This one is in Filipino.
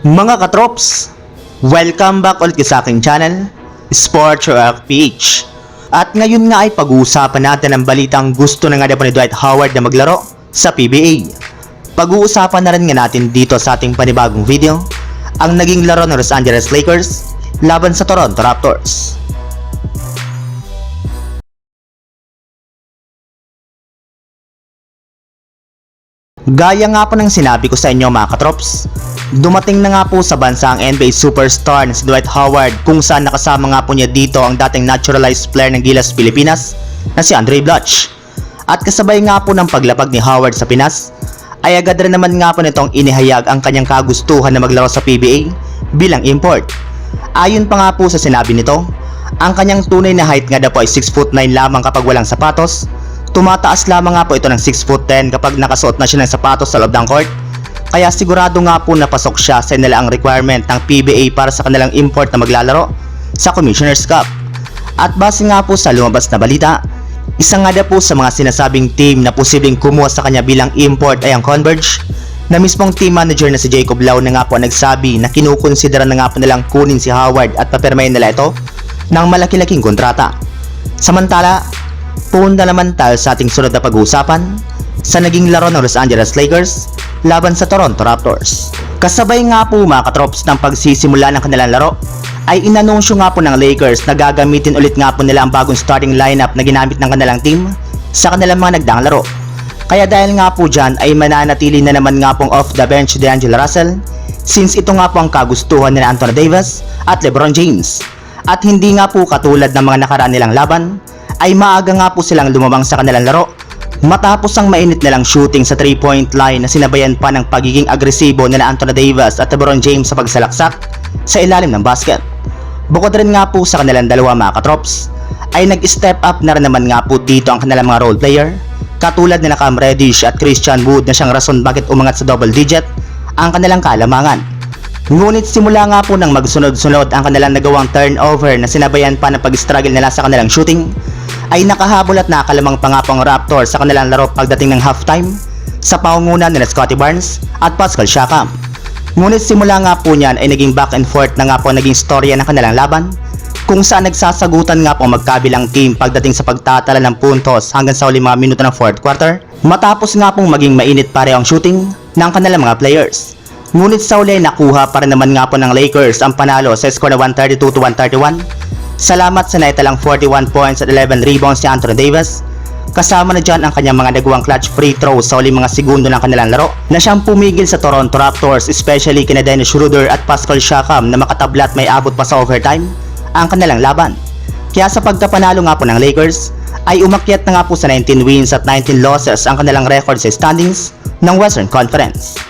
Mga katrops, welcome back ulit sa aking channel, Sports Rock PH. At ngayon nga ay pag-uusapan natin ang balitang gusto na nga daw ni Dwight Howard na maglaro sa PBA. Pag-uusapan na rin nga natin dito sa ating panibagong video, ang naging laro ng Los Angeles Lakers laban sa Toronto Raptors. Gaya nga po ng sinabi ko sa inyo mga katrops, dumating na nga po sa bansa ang NBA superstar na si Dwight Howard kung saan nakasama nga po niya dito ang dating naturalized player ng Gilas Pilipinas na si Andre Blatch. At kasabay nga po ng paglapag ni Howard sa Pinas, ay agad rin naman nga po nitong inihayag ang kanyang kagustuhan na maglaro sa PBA bilang import. Ayon pa nga po sa sinabi nito, ang kanyang tunay na height nga daw po ay 6 foot 9 lamang kapag walang sapatos Tumataas lamang nga po ito ng 6 foot 10 kapag nakasuot na siya ng sapatos sa loob ng court. Kaya sigurado nga po napasok siya sa nilaang requirement ng PBA para sa kanilang import na maglalaro sa Commissioner's Cup. At base nga po sa lumabas na balita, isa nga daw po sa mga sinasabing team na posibleng kumuha sa kanya bilang import ay ang Converge na mismong team manager na si Jacob Lau na nga po nagsabi na kinukonsidera na nga po nilang kunin si Howard at papirmahin nila ito ng malaki-laking kontrata. Samantala, Punta naman tayo sa ating sunod na pag-uusapan sa naging laro ng Los Angeles Lakers laban sa Toronto Raptors. Kasabay nga po mga katrops ng pagsisimula ng kanilang laro ay inanunsyo nga po ng Lakers na gagamitin ulit nga po nila ang bagong starting lineup na ginamit ng kanilang team sa kanilang mga nagdaang laro. Kaya dahil nga po dyan ay mananatili na naman nga pong off the bench si D'Angelo Russell since ito nga po ang kagustuhan ni Anthony Davis at LeBron James. At hindi nga po katulad ng mga nakaraan nilang laban ay maaga nga po silang lumabang sa kanilang laro matapos ang mainit nilang shooting sa 3-point line na sinabayan pa ng pagiging agresibo nila Anthony Davis at LeBron James sa pagsalaksak sa ilalim ng basket. Bukod rin nga po sa kanilang dalawa mga katrops, ay nag-step up na rin naman nga po dito ang kanilang mga role player katulad nila Cam Reddish at Christian Wood na siyang rason bakit umangat sa double digit ang kanilang kalamangan. Ngunit simula nga po nang magsunod-sunod ang kanilang nagawang turnover na sinabayan pa ng pag-struggle nila sa kanilang shooting, ay nakahabol at nakalamang pa nga po ang Raptors sa kanilang laro pagdating ng halftime sa paungunan nila Scotty Barnes at Pascal Siakam. Ngunit simula nga po niyan ay naging back and forth na nga po naging storya ng kanilang laban kung saan nagsasagutan nga po ang magkabilang team pagdating sa pagtatala ng puntos hanggang sa uling mga minuto ng fourth quarter matapos nga pong maging mainit pareho ang shooting ng kanilang mga players. Ngunit sa uli nakuha pa rin naman nga po ng Lakers ang panalo sa score na 132 to 131 Salamat sa naitalang 41 points at 11 rebounds ni Anthony Davis. Kasama na dyan ang kanyang mga nagawang clutch free throws sa uling mga segundo ng kanilang laro na siyang pumigil sa Toronto Raptors especially kina Dennis Schroeder at Pascal Siakam na makatablat may abot pa sa overtime ang kanilang laban. Kaya sa pagkapanalo nga po ng Lakers ay umakyat na nga po sa 19 wins at 19 losses ang kanilang record sa standings ng Western Conference.